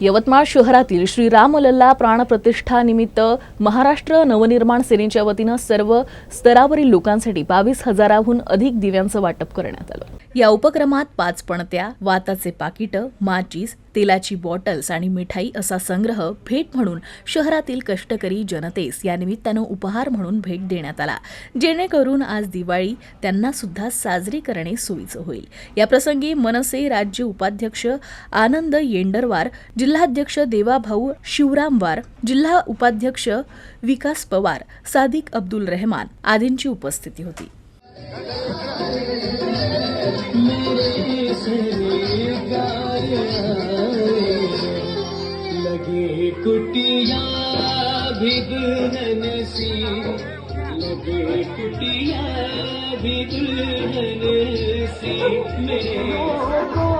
यवतमाळ शहरातील श्री रामलल्ला प्राणप्रतिष्ठा महाराष्ट्र नवनिर्माण सेनेच्या वतीनं सर्व स्तरावरील लोकांसाठी बावीस हजाराहून अधिक दिव्यांचं वाटप करण्यात आलं. या उपक्रमात पाच पणत्या वाताचे पाकिटं माचीस तेलाची बॉटल्स आणि मिठाई असा संग्रह भेट म्हणून शहरातील कष्टकरी जनतेस या निमित्तानं उपहार म्हणून भेट देण्यात आला. जेणेकरून आज दिवाळी त्यांना सुद्धा साजरी करणे सोयीचं होईल. या प्रसंगी मनसे राज्य उपाध्यक्ष आनंद येंडरवार जिल्हाध्यक्ष देवाभाऊ शिवरामवार जिल्हा उपाध्यक्ष विकास पवार सादिक अब्दुल रहमान आदींची उपस्थिती होती. लगे कुटिया भी दुल्हन सी लगे कुटिया भी दुल्हन सी मेरे